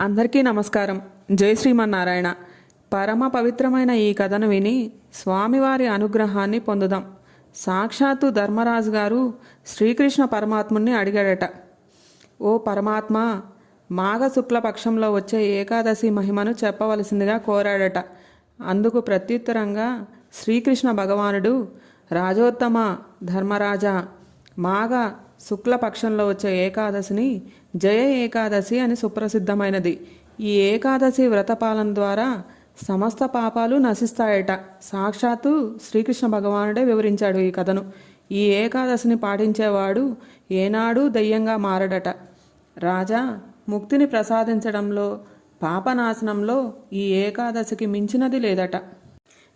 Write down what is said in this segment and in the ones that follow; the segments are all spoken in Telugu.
అందరికీ నమస్కారం. జై శ్రీమన్నారాయణ. పరమ పవిత్రమైన ఈ కథను విని స్వామివారి అనుగ్రహాన్ని పొందుదాం. సాక్షాత్తు ధర్మరాజు గారు శ్రీకృష్ణ పరమాత్ముని అడిగాడట. ఓ పరమాత్మ మాఘ పక్షంలో వచ్చే ఏకాదశి మహిమను చెప్పవలసిందిగా కోరాడట. అందుకు ప్రత్యుత్తరంగా శ్రీకృష్ణ భగవానుడు రాజోత్తమ ధర్మరాజా మాఘ శుక్లపక్షంలో వచ్చే ఏకాదశిని జయ ఏకాదశి అని సుప్రసిద్ధమైనది. ఈ ఏకాదశి వ్రతపాలన ద్వారా సమస్త పాపాలు నశిస్తాయట. సాక్షాత్తు శ్రీకృష్ణ భగవానుడే వివరించాడు ఈ కథను. ఈ ఏకాదశిని పాటించేవాడు ఏనాడు దయ్యంగా మారడట. రాజా ముక్తిని ప్రసాదించడంలో పాపనాశనంలో ఈ ఏకాదశికి మించినది లేదట.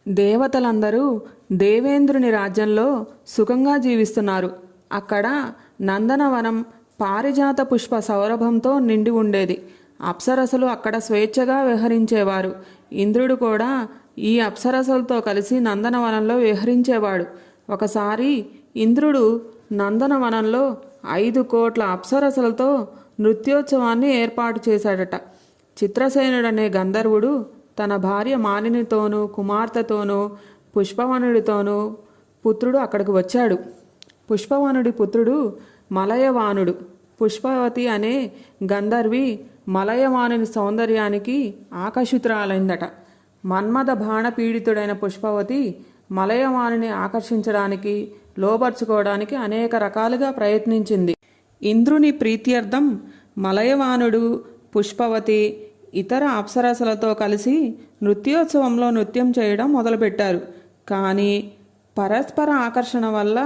దేవతలందరూ దేవేంద్రుని రాజ్యంలో సుఖంగా జీవిస్తున్నారు. అక్కడ నందనవనం పారిజాత పుష్ప సౌరభంతో నిండి ఉండేది. అప్సరసలు అక్కడ స్వేచ్ఛగా విహరించేవారు. ఇంద్రుడు కూడా ఈ అప్సరసలతో కలిసి నందనవనంలో విహరించేవాడు. ఒకసారి ఇంద్రుడు నందనవనంలో ఐదు కోట్ల అప్సరసలతో నృత్యోత్సవాన్ని ఏర్పాటు చేశాడట. చిత్రసేనుడనే గంధర్వుడు తన భార్య మాలినితోనూ కుమార్తెతోనూ పుష్పవనుడితోనూ పుత్రుడు అక్కడికి వచ్చాడు. పుష్పవానుడి పుత్రుడు మలయవానుడు. పుష్పవతి అనే గంధర్వి మలయవానుని సౌందర్యానికి ఆకర్షితురాలైందట. మన్మథ బాణపీడితుడైన పుష్పవతి మలయవాణిని ఆకర్షించడానికి లోపరుచుకోవడానికి అనేక రకాలుగా ప్రయత్నించింది. ఇంద్రుని ప్రీత్యర్థం మలయవానుడు పుష్పవతి ఇతర అప్సరసలతో కలిసి నృత్యోత్సవంలో నృత్యం చేయడం మొదలుపెట్టారు. కానీ పరస్పర ఆకర్షణ వల్ల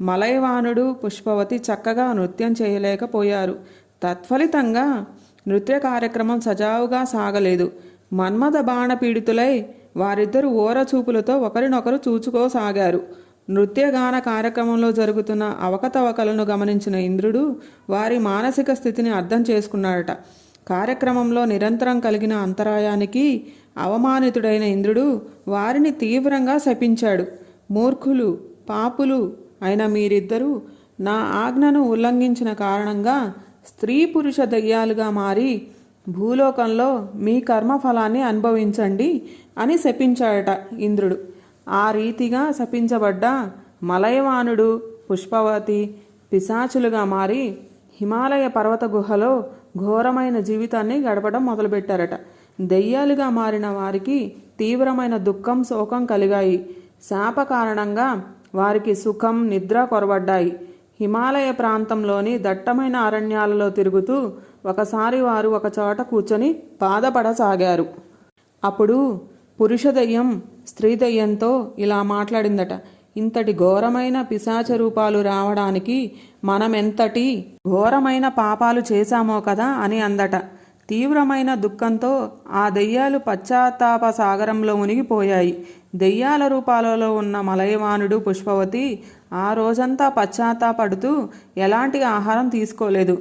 మలయవానుడు పుష్పవతి చక్కగా నృత్యం చేయలేకపోయారు. తత్ఫలితంగా నృత్య కార్యక్రమం సజావుగా సాగలేదు. మన్మథ బాణ పీడితులై వారిద్దరు ఓరచూపులతో ఒకరినొకరు చూచుకోసాగారు. నృత్యగాన కార్యక్రమంలో జరుగుతున్న అవకతవకలను గమనించిన ఇంద్రుడు వారి మానసిక స్థితిని అర్థం చేసుకున్నాడట. కార్యక్రమంలో నిరంతరం కలిగిన అంతరాయానికి అవమానితుడైన ఇంద్రుడు వారిని తీవ్రంగా శపించాడు. మూర్ఖులు పాపులు అయిన మీరిద్దరూ నా ఆజ్ఞను ఉల్లంఘించిన కారణంగా స్త్రీ పురుష దయ్యాలుగా మారి భూలోకంలో మీ కర్మఫలాన్ని అనుభవించండి అని శపించాడట ఇంద్రుడు. ఆ రీతిగా శపించబడ్డ మలయవానుడు పుష్పవతి పిశాచులుగా మారి హిమాలయ పర్వత గుహలో ఘోరమైన జీవితాన్ని గడపడం మొదలుపెట్టారట. దెయ్యాలుగా మారిన వారికి తీవ్రమైన దుఃఖం శోకం కలిగాయి. శాప కారణంగా వారికి సుఖం నిద్ర కొరబడ్డాయి హిమాలయ ప్రాంతంలోని దట్టమైన అరణ్యాలలో తిరుగుతూ ఒకసారి వారు ఒక చోట కూర్చొని బాధపడసాగారు. అప్పుడు పురుష స్త్రీదయ్యంతో స్త్రీ ఇలా మాట్లాడిందట ఇంతటి ఘోరమైన పిశాచ రూపాలు రావడానికి మనమెంతటి ఘోరమైన పాపాలు చేశామో కదా అని అందట. తీవ్రమైన దుఃఖంతో ఆ దెయ్యాలు పశ్చాత్తాప సాగరంలో మునిగిపోయాయి. దెయ్యాల రూపాలలో ఉన్న మలయవానుడు పుష్పవతి ఆ రోజంతా పశ్చాత్తాపడుతూ ఎలాంటి ఆహారం తీసుకోలేదు.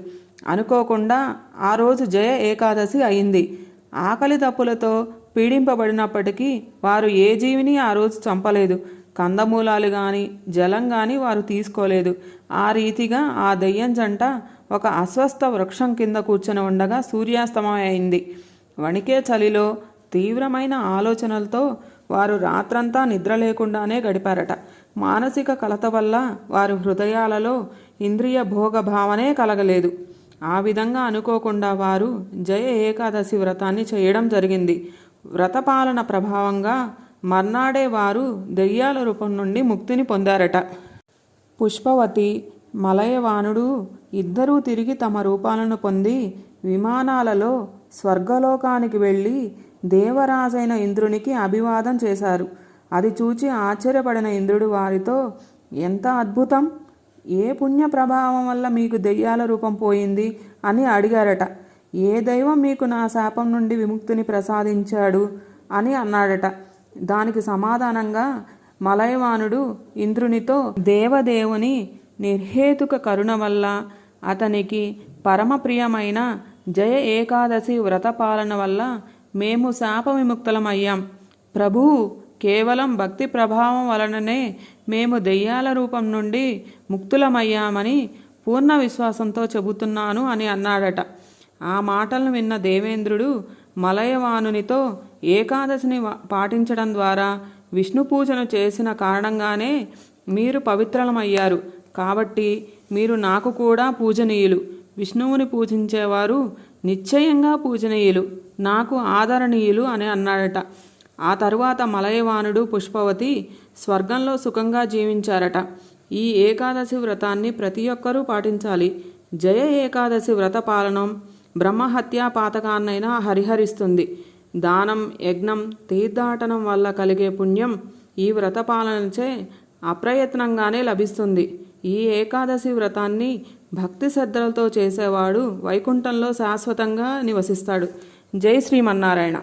అనుకోకుండా ఆ రోజు జయ ఏకాదశి అయింది. ఆకలి తప్పులతో పీడింపబడినప్పటికీ వారు ఏ జీవిని ఆ రోజు చంపలేదు. కందమూలాలు కానీ జలం కానీ వారు తీసుకోలేదు. ఆ రీతిగా ఆ దయ్యం జంట ఒక అస్వస్థ వృక్షం కింద కూర్చొని ఉండగా సూర్యాస్తమయమైంది వణికే చలిలో తీవ్రమైన ఆలోచనలతో వారు రాత్రంతా నిద్ర లేకుండానే గడిపారట. మానసిక కలత వల్ల వారి హృదయాలలో ఇంద్రియ భోగ భావనే కలగలేదు. ఆ విధంగా అనుకోకుండా వారు జయ ఏకాదశి వ్రతాన్ని చేయడం జరిగింది. వ్రతపాలన ప్రభావంగా మర్నాడే వారు దెయ్యాల రూపం నుండి ముక్తిని పొందారట. పుష్పవతి మలయవానుడు ఇద్దరూ తిరిగి తమ రూపాలను పొంది విమానాలలో స్వర్గలోకానికి వెళ్ళి దేవరాజైన ఇంద్రునికి అభివాదం చేశారు. అది చూచి ఆశ్చర్యపడిన ఇంద్రుడు వారితో ఎంత అద్భుతం! ఏ పుణ్య ప్రభావం వల్ల మీకు దెయ్యాల రూపం పోయింది? అని అడిగారట. ఏ దైవం మీకు నా శాపం నుండి విముక్తిని ప్రసాదించాడు? అని అన్నాడట. దానికి సమాధానంగా మలయవానుడు ఇంద్రునితో దేవదేవుని నిర్హేతుక కరుణ వల్ల అతనికి పరమప్రియమైన జయ ఏకాదశి వ్రతపాలన వల్ల మేము శాప విముక్తులమయ్యాం ప్రభు కేవలం భక్తి ప్రభావం వలననే మేము దెయ్యాల రూపం నుండి ముక్తులమయ్యామని పూర్ణ విశ్వాసంతో చెబుతున్నాను అని అన్నాడట. ఆ మాటలను విన్న దేవేంద్రుడు మలయవానునితో ఏకాదశిని పాటించడం ద్వారా విష్ణు పూజను చేసిన కారణంగానే మీరు పవిత్రలమయ్యారు. కాబట్టి మీరు నాకు కూడా పూజనీయులు. విష్ణువుని పూజించేవారు నిశ్చయంగా పూజనీయులు. నాకు ఆదరణీయులు అని అన్నాడట. ఆ తరువాత మలయవానుడు పుష్పవతి స్వర్గంలో సుఖంగా జీవించారట. ఈ ఏకాదశి వ్రతాన్ని ప్రతి ఒక్కరూ పాటించాలి. జయ ఏకాదశి వ్రత పాలనం బ్రహ్మహత్యా పాతకాన్నైనా హరిహరిస్తుంది. దానం యజ్ఞం తీర్థాటనం వల్ల కలిగే పుణ్యం ఈ వ్రతపాలనచే అప్రయత్నంగానే లభిస్తుంది. ఈ ఏకాదశి వ్రతాన్ని భక్తి శ్రద్ధలతో చేసేవాడు వైకుంఠంలో శాశ్వతంగా నివసిస్తాడు. జై శ్రీమన్నారాయణ.